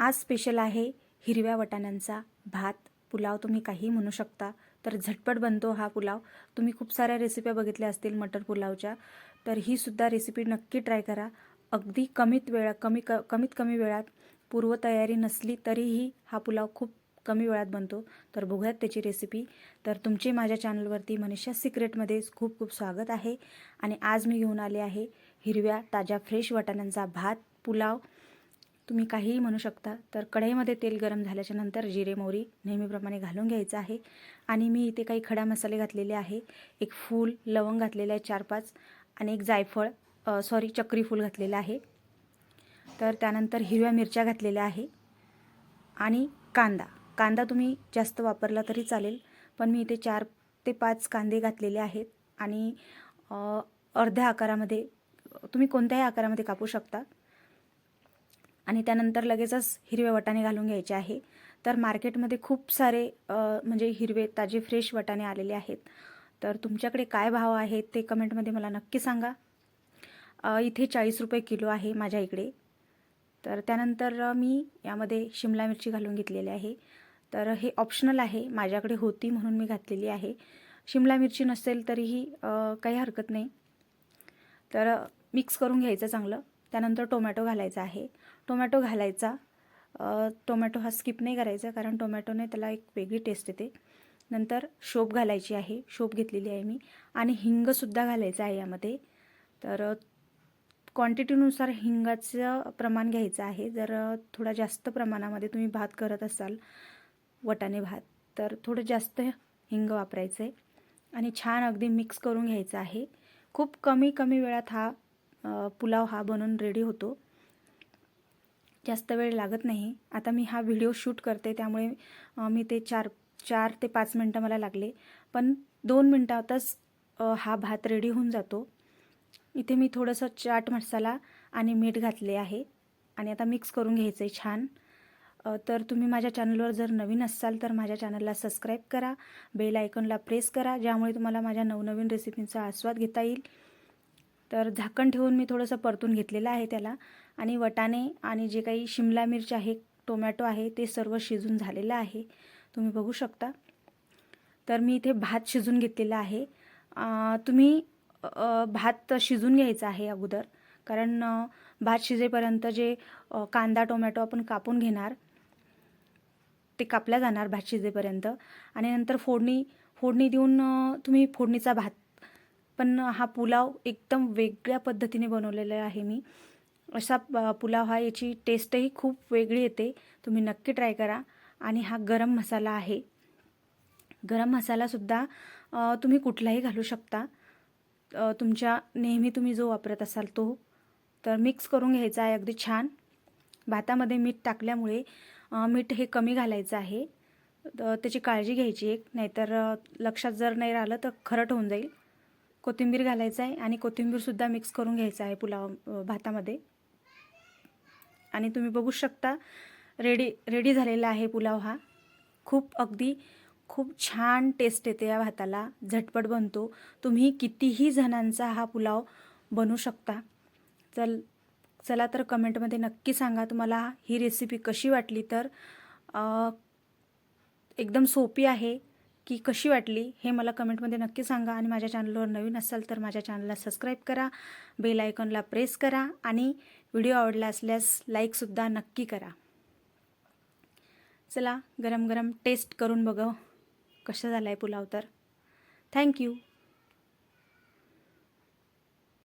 आज स्पेशल आहे हिरव्या वटाण्यांचा भात. पुलाव तुम्ही काही म्हणू शकता तर झटपट बनतो हा पुलाव. तुम्ही खूप साऱ्या रेसिप्या बघितल्या असतील मटर पुलावच्या तर ही सुद्धा रेसिपी नक्की ट्राय करा. अगदी कमीत वेळा कमी क कमीत कमी वेळात पूर्वतयारी नसली तरीही हा पुलाव खूप कमी वेळात बनतो. तर बघूयात त्याची रेसिपी तर तुमचे माझ्या चॅनलवरती मनीषा सिक्रेटमध्ये खूप खूप स्वागत आहे. आणि आज मी घेऊन आले आहे हिरव्या ताज्या फ्रेश वाटाण्यांचा भात पुलाव. तुम्ही काहीही म्हणू शकता तर कढईमध्ये तेल गरम झाल्याच्यानंतर जिरे मोहरी नेहमीप्रमाणे घालून घ्यायचं आहे. आणि मी इथे काही खडा मसाले घातलेले आहे. एक फूल लवंग घातलेलं आहे चार पाच आणि एक जायफळ सॉरी चक्री फूल घातलेलं आहे. तर त्यानंतर हिरव्या मिरच्या घातलेल्या आहे आणि कांदा. कांदा तुम्ही जास्त वापरला तरी चालेल पण मी इथे चार ते पाच कांदे घातलेले आहेत आणि अर्ध्या आकारामध्ये तुम्ही कोणत्याही आकारामध्ये कापू शकता. आणि त्यानंतर लगेचच हिरवे वटाणे घालून घ्यायचे आहे. तर मार्केटमध्ये खूप सारे म्हणजे हिरवे ताजे फ्रेश वटाणे आलेले आहेत. तर तुमच्याकडे काय भाव आहेत ते कमेंटमध्ये मला नक्की सांगा. इथे चाळीस रुपये किलो आहे माझ्या इकडे. तर त्यानंतर मी यामध्ये शिमला मिरची घालून घेतलेली आहे. तर हे ऑप्शनल आहे माझ्याकडे होती म्हणून मी घातलेली आहे. शिमला मिरची नसेल तरीही काही हरकत नाही. तर मिक्स करून घ्यायचं चांगलं. त्यानंतर टोमॅटो घालायचा आहे. टोमॅटो घालायचा. टोमॅटो हा स्किप नाही करायचा कारण टोमॅटोने त्याला एक वेगळी टेस्ट येते. नंतर शोप घालायची आहे. शोप घेतलेली आहे मी. आणि हिंगसुद्धा घालायचं आहे यामध्ये. तर क्वांटिटीनुसार हिंगाचं प्रमाण घ्यायचं आहे. जर थोडा जास्त प्रमाणामध्ये तुम्ही भात करत असाल वटाणे भात तर थोडं जास्त हिंग वापरायचं आहे आणि छान अगदी मिक्स करून घ्यायचं आहे. खूप कमी कमी वेळात हा पुलाव हा बनवून रेडी होतो. जास्त वेळ लागत नाही. आता मी हा व्हिडिओ शूट करते त्यामुळे मी ते चार चार ते पाच मिनटं मला लागले. पण दोन मिनटातच हा भात रेडी होऊन जातो. इथे मी थोडंसं चाट मसाला आणि मीठ घातले आहे. आणि आता मिक्स करून घ्यायचं आहे छान तर तुम्ही माझ्या चॅनलवर जर नवीन असाल तर माझ्या चॅनलला सबस्क्राईब करा. बेल आयकॉनला प्रेस करा ज्यामुळे तुम्हाला माझ्या नवनवीन रेसिपींचा आस्वाद घेता येईल. तर झाकण ठेवून मी थोडंसं परतून घेतलेलं आहे त्याला. आणि वटाणे आणि जे काही शिमला मिरच आहे टोमॅटो आहे ते सर्व शिजून झालेलं आहे. तुम्ही बघू शकता. तर मी इथे भात शिजून घेतलेला आहे. तुम्ही भात शिजून घ्यायचा आहे अगोदर. कारण भात शिजेपर्यंत जे कांदा टोमॅटो आपण कापून घेणार ते कापल्या जाणार भात शिजेपर्यंत. आणि नंतर फोडणी फोडणी देऊन तुम्ही फोडणीचा भात पण हा पुलाव एकदम वेगळ्या पद्धतीने बनवलेला आहे मी. असा पुलाव हा याची टेस्टही खूप वेगळी येते. तुम्ही नक्की ट्राय करा. आणि हा गरम मसाला आहे. गरम मसालासुद्धा तुम्ही कुठलाही घालू शकता. तुमच्या नेहमी तुम्ही जो वापरत असाल तो. तर मिक्स करून घ्यायचा आहे अगदी छान. भातामध्ये मीठ टाकल्यामुळे मीठ हे कमी घालायचं आहे. तर त्याची काळजी घ्यायची एक. नाहीतर लक्षात जर नाही राहिलं तर खरट होऊन जाईल. कोथिंबीर घालायचं आहे आणि कोथिंबीरसुद्धा मिक्स करून घ्यायचं आहे पुलाव भातामध्ये. आणि तुम्ही बघू शकता रेडी रेडी झालेला आहे पुलाव हा. खूप अगदी खूप छान टेस्ट येते या भाताला. झटपट बनतो. तुम्ही कितीही जणांचा हा पुलाव बनवू शकता. चल चला तर कमेंटमध्ये नक्की सांगा तुम्हाला ही रेसिपी कशी वाटली तर. एकदम सोपी आहे. की कशी वाटली हे मला कमेंटमध्ये नक्की सांगा आणि माझ्या चॅनलवर नवीन असाल तर माझ्या चॅनलला सबस्क्राईब करा बेल आयकॉनला प्रेस करा आणि व्हिडिओ आवडला असल्यास लाईकसुद्धा नक्की करा. चला गरम गरम टेस्ट करून बघू कसं झालं आहे पुलाव तर. थँक्यू